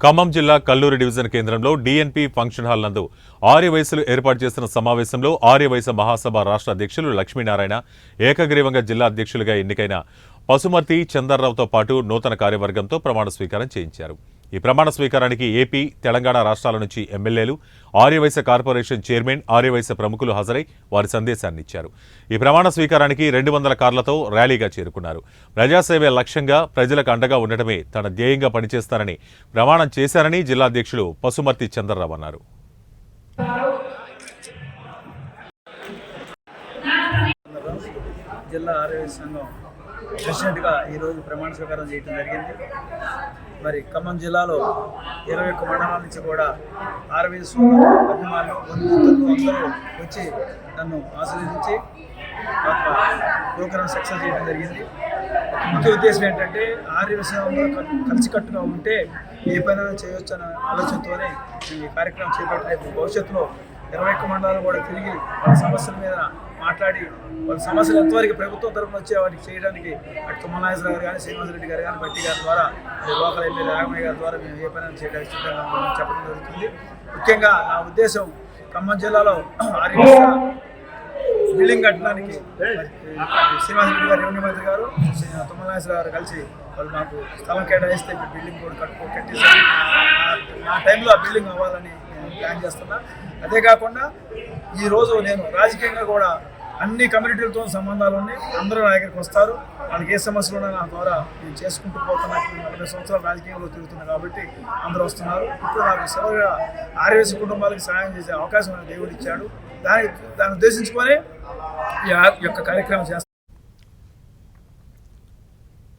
ఖమ్మం జిల్లా కల్లూరు డివిజన్ కేంద్రంలో DNP function hall నందు ఆర్యవయసులు ఏర్పాటు చేసిన సమావేశంలో ఆర్యవైశ్య మహాసభ రాష్ట్ర అధ్యక్షులు లక్ష్మీనారాయణ ఏకగ్రీవంగా జిల్లా అధ్యక్షులుగా ఎన్నికైన పసుమర్తి చందర్రావుతో పాటు నూతన కార్యవర్గంతో ప్రమాణ స్వీకారం చేయించారు. ఈ ప్రమాణ స్వీకారానికి ఏపీ తెలంగాణ రాష్ట్రాల నుంచి ఎమ్మెల్యేలు ఆర్యవైశ్య కార్పొరేషన్ చైర్మన్ ఆర్యవైశ్య ప్రముఖులు హాజరై వారి సందేశాన్ని ఇచ్చారు. ఈ ప్రమాణ స్వీకారానికి రెండు వందల కార్లతో ర్యాలీగా చేరుకున్నారు. ప్రజాసేవే లక్ష్యంగా ప్రజలకు అండగా ఉండటమే తన ధ్యేయంగా పనిచేస్తారని ప్రమాణం చేశారని జిల్లా అధ్యక్షులు పసుమర్తి చంద్రరావు అన్నారు. జిల్లా ఆరోగ్య సంఘం ప్రెసిడెంట్గా ఈరోజు ప్రమాణ స్వీకారం చేయడం జరిగింది. మరి ఖమ్మం జిల్లాలో ఇరవై ఒక్క మండలాల నుంచి కూడా ఆర్వీ సోదరులు అభిమానులు బంధుమిత్రులు అందరూ వచ్చి నన్ను ఆశీర్వదించి ప్రోగ్రామ్ సక్సెస్ చేయడం జరిగింది. ముఖ్య ఉద్దేశం ఏంటంటే ఆర్య విషయంలో కలిసికట్టుగా ఉంటే ఏ పైన చేయొచ్చు అనే ఆలోచనతోనే ఈ కార్యక్రమం చేపట్టి రేపు భవిష్యత్తులో ఇరవై ఒక్క మండలాలు కూడా తిరిగి వాళ్ళ సమస్యల మీద మాట్లాడి వాళ్ళ సమస్యలు ఎంతవరకు ప్రభుత్వం తరఫున వచ్చే వాటికి చేయడానికి అటు తుమ్మనాగేశ్వర గారు కానీ శ్రీనివాసరెడ్డి గారు కానీ బట్టి గారి ద్వారా లోకల్ ఎమ్మెల్యే రాఘమయ్య గారి ద్వారా మేము ఏ పని చేయడానికి సిద్ధంగా చెప్పడం జరుగుతుంది. ముఖ్యంగా నా ఉద్దేశం ఖమ్మం జిల్లాలో ఆర్య బిల్డింగ్ కట్టడానికి శ్రీనివాస రెడ్డి గారు రెవెన్యూ మంత్రి గారు శ్రీ గారు కలిసి వాళ్ళు మాకు స్థలం కేటాయిస్తే మీ బిల్డింగ్ కూడా కట్టుకో కట్టేసి ఆ టైంలో ఆ బిల్డింగ్ అవ్వాలని నేను ప్లాన్ చేస్తున్నా. అదే కాకుండా ఈరోజు నేను రాజకీయంగా కూడా అన్ని కమ్యూనిటీలతో సంబంధాలు ఉన్నాయి. అందరూ నా దగ్గరికి వస్తారు. వాళ్ళకి ఏ సమస్యలు ఉన్నా నా ద్వారా నేను చేసుకుంటూ పోతున్నా. ఇప్పుడు నలభై సంవత్సరాలు రాజకీయంలో తిరుగుతున్నా కాబట్టి అందరూ వస్తున్నారు. ఇప్పుడు నాకు సేవగా ఆర్యవేసి కుటుంబాలకు సహాయం చేసే అవకాశం దేవుడు ఇచ్చాడు. దాని దాన్ని ఉద్దేశించుకొని ఈ యొక్క కార్యక్రమం చేస్తాను